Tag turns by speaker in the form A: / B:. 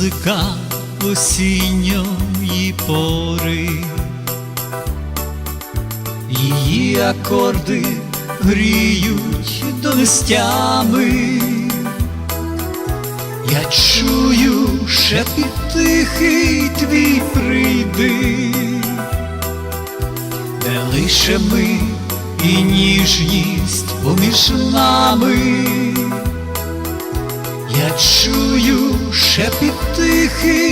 A: музика осінньої пори, її акорди гріють донестями. Я чую шепіт тихий твій прийди, де лише ми і ніжність поміж нами. Я чую шепіт тихий